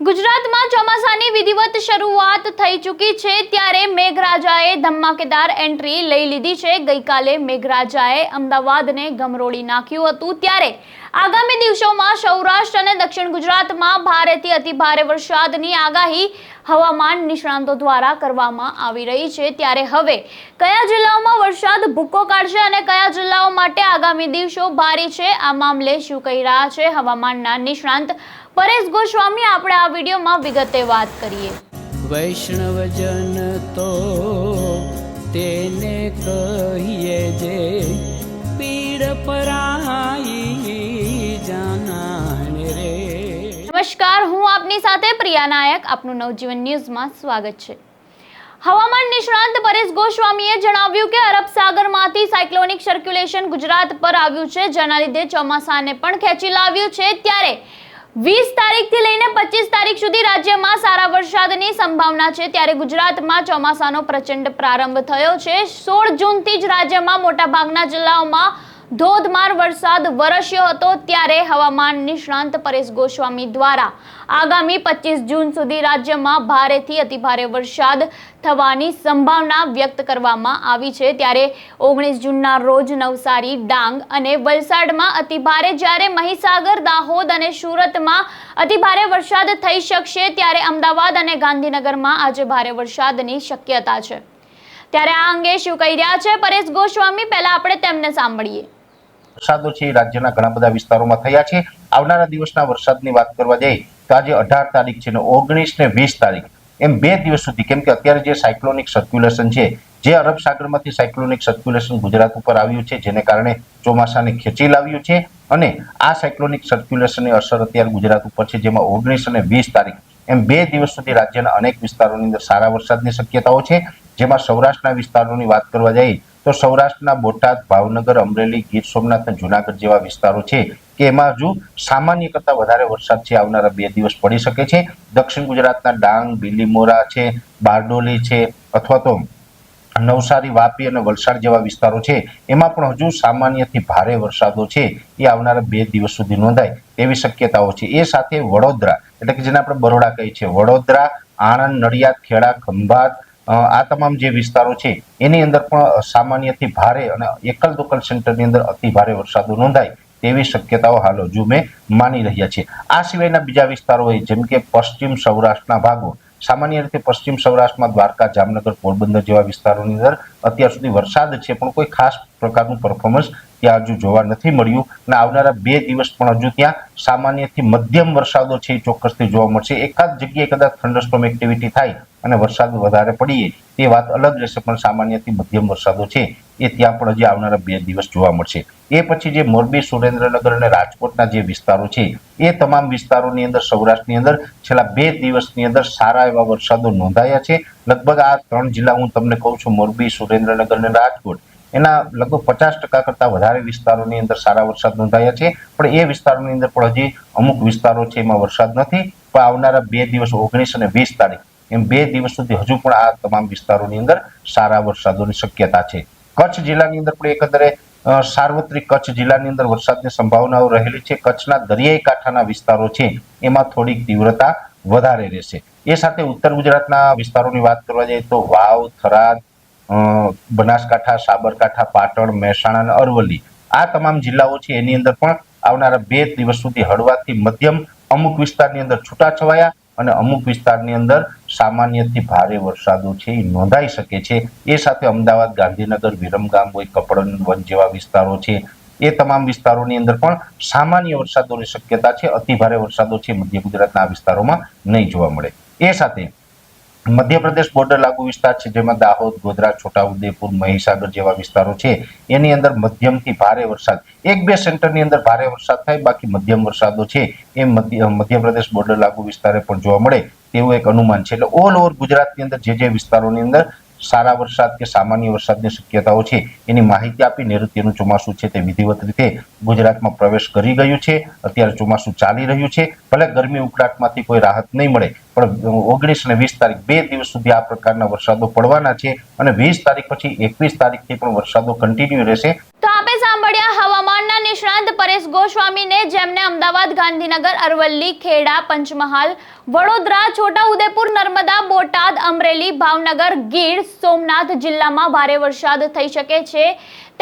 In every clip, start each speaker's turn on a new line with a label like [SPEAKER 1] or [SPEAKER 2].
[SPEAKER 1] ગુજરાતમાં ચોમાસાની વિધિવત શરૂઆત થઈ ચૂકી છે ત્યારે મેઘરાજાએ ધમાકેદાર એન્ટ્રી લઈ લીધી છે. ગઈકાલે મેઘરાજાએ અમદાવાદને ગમરોળી નાખ્યું હતું ત્યારે આગામી દિવસોમાં સૌરાષ્ટ્ર અને દક્ષિણ ગુજરાતમાં ભારેથી અતિભારે વરસાદની આગાહી હવામાન નિષ્ણાંતો દ્વારા કરવામાં આવી રહી છે. ત્યારે હવે કયા જિલ્લાઓમાં વરસાદ ભૂક્કો કાઢશે અને કયા જિલ્લાઓ માટે આગામી દિવસો ભારે છે? આ મામલે શું કહી રહ્યા છે? હવામાનના નિષ્ણાંત પરેશ ગોસ્વામી આપણે આ વિડીયોમાં વિગતે વાત કરીએ.
[SPEAKER 2] વૈષ્ણવજન તો તેને કહીએ જે પીડ પરાઈ જાનાને રે.
[SPEAKER 1] નમસ્કાર હું આપની સાથે પ્રિયા નાયક. આપનું નવજીવન ન્યૂઝમાં સ્વાગત છે. હવામાન નિષ્ણાંત પરેશ ગોસ્વામીએ જણાવ્યું કે અરબ સાગરમાંથી સાયક્લોનિક સર્ક્યુલેશન ગુજરાત પર આવ્યું છે. જેના લીધે ચોમાસાને પણ ખેંચી લાવ્યું છે. ત્યારે વીસ તારીખથી લઈને પચીસ તારીખ સુધી રાજ્યમાં સારા વરસાદની સંભાવના છે. ત્યારે ગુજરાતમાં ચોમાસાનો પ્રચંડ પ્રારંભ થયો છે. સોળ જૂનથી જ રાજ્યમાં મોટાભાગના જિલ્લાઓમાં ધોધમાર વરસાદ વરસ્યો હતો ત્યારે હવામાન નિષ્ણાંત પરેશ ગોસ્વામી દ્વારા આગામી પચીસ જૂન સુધી રાજ્યમાં ભારેથી અતિભારે વરસાદ થવાની સંભાવના વ્યક્ત કરવામાં આવી છે. ત્યારે ઓગણીસ જૂનના રોજ નવસારી, ડાંગ અને વલસાડમાં અતિભારે જ્યારે મહીસાગર, દાહોદ અને સુરતમાં અતિભારે વરસાદ થઈ શકશે ત્યારે અમદાવાદ અને ગાંધીનગરમાં આજે ભારે વરસાદની શક્યતા છે. ત્યારે આ અંગે શું કહી રહ્યા છે પરેશ ગોસ્વામી? પહેલા આપણે તેમને સાંભળીએ.
[SPEAKER 3] વરસાદો છે રાજ્યના ઘણા બધા વિસ્તારોમાં થયા છે. આવનારા દિવસના વરસાદની વાત કરવા જઈએ તો આજે અઢાર તારીખ છે ને ઓગણીસ ને વીસ તારીખ. એમ બે દિવસ સુધી, કેમ કે અત્યારે જે સાયક્લોનિક સર્ક્યુલેશન છે, જે અરબ સાગરમાંથી સાયક્લોનિક સર્ક્યુલેશન ગુજરાત ઉપર આવ્યું છે, જેને કારણે ચોમાસાને ખેંચી લાવ્યું છે અને આ સાયક્લોનિક સર્ક્યુલેશનની અસર અત્યારે ગુજરાત ઉપર છે, જેમાં ઓગણીસ અને વીસ તારીખ. એમ બે દિવસ સુધી રાજ્યના અનેક વિસ્તારોની અંદર સારા વરસાદની શક્યતાઓ છે. જેમાં સૌરાષ્ટ્રના વિસ્તારોની વાત કરવા જઈએ તો સૌરાષ્ટ્રના બોટાદ, ભાવનગર, અમરેલી, ગીર સોમનાથ અને જુનાગઢ જેવા વિસ્તારો છે કે એમાં હજુ સામાન્ય કરતા વધારે વરસાદ છે. આવનારા બે દિવસ પડી શકે છે. દક્ષિણ ગુજરાતના ડાંગ, બીલીમોરા છે, બારડોલી છે અથવા તો નવસારી, વાપી અને વલસાડ જેવા વિસ્તારો છે. એમાં પણ હજુ સામાન્યથી ભારે વરસાદો છે. એ આવનારા બે દિવસ સુધી નોંધાય તેવી શક્યતાઓ છે. એ સાથે વડોદરા, એટલે કે જેને આપણે બરોડા કહીએ છીએ, વડોદરા, આણંદ, નડિયાદ, ખેડા, ખંભાત આ તમામ જે વિસ્તારો છે, એની અંદર પણ સામાન્યથી ભારે અને એકલ દોકલ સેન્ટરની અંદર અતિ ભારે વરસાદો નોંધાય તેવી શક્યતાઓ હાલ હજુ મેં માની રહ્યા છે આ સિવાયના બીજા વિસ્તારો હોય, જેમ કે પશ્ચિમ સૌરાષ્ટ્રના ભાગો, સામાન્ય રીતે પશ્ચિમ સૌરાષ્ટ્રમાં દ્વારકા, જામનગર, પોરબંદર જેવા વિસ્તારોની અંદર અત્યાર સુધી વરસાદ છે, પણ કોઈ ખાસ પ્રકારનું પરફોર્મન્સ ત્યાં હજુ જોવા નથી મળ્યું. અને આવનારા બે દિવસ પણ હજુ ત્યાં સામાન્યથી મધ્યમ વરસાદો છે એ ચોક્કસથી જોવા મળશે. એકાદ જગ્યાએ કદાચ થંડરસ્ટોમ એક્ટિવિટી થાય અને વરસાદ વધારે પડીએ તે વાત અલગ રહેશે, પણ સામાન્યથી મધ્યમ વરસાદો છે એ ત્યાં પણ હજી આવનારા બે દિવસ જોવા મળશે. એ પછી જે મોરબી, સુરેન્દ્રનગર અને રાજકોટના જે વિસ્તારો છે, એ તમામ વિસ્તારોની અંદર, સૌરાષ્ટ્રની અંદર છેલ્લા બે દિવસની અંદર સારા એવા વરસાદો નોંધાયા છે. લગભગ આ ત્રણ જિલ્લા હું તમને કહું છું, મોરબી, સુરેન્દ્રનગર અને રાજકોટ. એના લગભગ પચાસ ટકા કરતાં વધારે વિસ્તારોની અંદર સારા વરસાદ નોંધાયા છે. પણ એ વિસ્તારોની અંદર પણ હજી અમુક વિસ્તારો છે એમાં વરસાદ નથી. પણ આવનારા બે દિવસ ઓગણીસ અને વીસ તારીખ એમ બે દિવસ સુધી હજુ પણ આ તમામ વિસ્તારોની અંદર સારા વરસાદોની શક્યતા છે. કચ્છ જિલ્લાની અંદર પણ એકંદરે સાર્વત્રિક કચ્છ જિલ્લાની અંદર વરસાદની સંભાવનાઓ રહેલી છે. કચ્છના દરિયાઈ કાંઠાના વિસ્તારો છે એમાં થોડીક તીવ્રતા વધારે રહેશે. એ સાથે ઉત્તર ગુજરાતના વિસ્તારોની વાત કરવા જઈએ તો વાવ, થરાદ બનાસકાંઠા, સાબરકાંઠા, પાટણ, મહેસાણા અને અરવલ્લી. આ તમામ જિલ્લાઓ છે, એની અંદર પણ આવનારા બે દિવસ સુધી હળવાથી મધ્યમ અમુક વિસ્તારની અંદર છૂટાછવાયા અને અમુક વિસ્તારની અંદર સામાન્યથી ભારે વરસાદો છે, એ નોંધાઈ શકે છે. એ સાથે અમદાવાદ, ગાંધીનગર વિરમગામ હોય, કપડન વન જેવા વિસ્તારો છે, એ તમામ વિસ્તારોની અંદર પણ સામાન્ય વરસાદોની શક્યતા છે, અતિ ભારે વરસાદો છે, મધ્ય ગુજરાતના આ વિસ્તારોમાં નહીં જોવા મળે. એ સાથે મધ્યપ્રદેશ બોર્ડર લાગુ વિસ્તાર છે, જેમાં દાહોદ, ગોધરા, છોટાઉદેપુર, મહીસાગર જેવા વિસ્તારો છે. એની અંદર મધ્યમથી ભારે વરસાદ. એક બે સેન્ટરની અંદર ભારે વરસાદ થાય, બાકી મધ્યમ વરસાદો છે. એ મધ્ય મધ્યપ્રદેશ બોર્ડર લાગુ વિસ્તારે પણ જોવા મળે તેવું એક અનુમાન છે. એટલે ઓલ ઓવર ગુજરાતની અંદર જે જે વિસ્તારોની અંદર સારા વરસાદ કે સામાન્ય વરસાદની શક્યતાઓ છે, એની માહિતી આપી નૈઋત્યનું ચોમાસું છે તે વિધિવત રીતે ગુજરાતમાં પ્રવેશ કરી ગયું છે. અત્યારે ચોમાસું ચાલી રહ્યું છે. ભલે ગરમી ઉકળાટમાંથી કોઈ રાહત નહીં મળે, પણ ઓગણીસ અને વીસ તારીખ બે દિવસ સુધી આ પ્રકારના વરસાદો પડવાના છે અને વીસ તારીખ પછી એકવીસ તારીખથી પણ વરસાદો કન્ટિન્યુ રહેશે.
[SPEAKER 1] તો આપે સાંભળ્યા હવામાનના નિષ્ણાંત પરેશ ગોસ્વામીને જેમને અમદાવાદ, ગાંધીનગર, અરવલ્લી, ખેડા, પંચમહાલ, વડોદરા, છોટાઉદેપુર, નર્મદા, બોટાદ, અમરેલી, ભાવનગર, ગીર, સોમનાથ જિલ્લામાં ભારે વરસાદ થઈ શકે છે.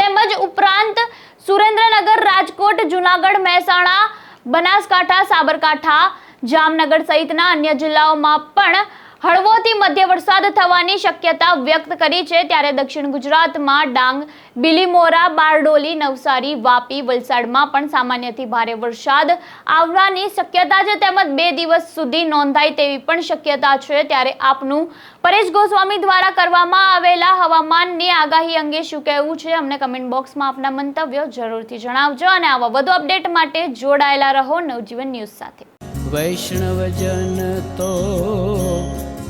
[SPEAKER 1] તેમજ ઉપરાંત સુરેન્દ્રનગર, રાજકોટ, જુનાગઢ, મહેસાણા, બનાસકાંઠા, સાબરકાંઠા, જામનગર સહિતના અન્ય જિલ્લાઓમાં પણ હળવોથી મધ્ય વરસાદ થવાની શક્યતા વ્યક્ત કરી છે. ત્યારે દક્ષિણ ગુજરાતમાં ડાંગ, બિલીમોરા, બારડોલી, નવસારી, વાપી, વલસાડમાં પણ સામાન્યથી ભારે વરસાદ આવવાની શક્યતા છે. તેમજ બે દિવસ સુધી નોંધાય તેવી પણ શક્યતા છે. ત્યારે આપનું પરેશ ગોસ્વામી દ્વારા કરવામાં આવેલા હવામાનની આગાહી અંગે શું કહેવું છે? અમને કમેન્ટ બોક્સમાં આપના મંતવ્યો જરૂરથી જણાવજો અને આવા વધુ અપડેટ માટે જોડાયેલા રહો નવજીવન ન્યૂઝ સાથે.
[SPEAKER 2] વૈષ્ણવજન તો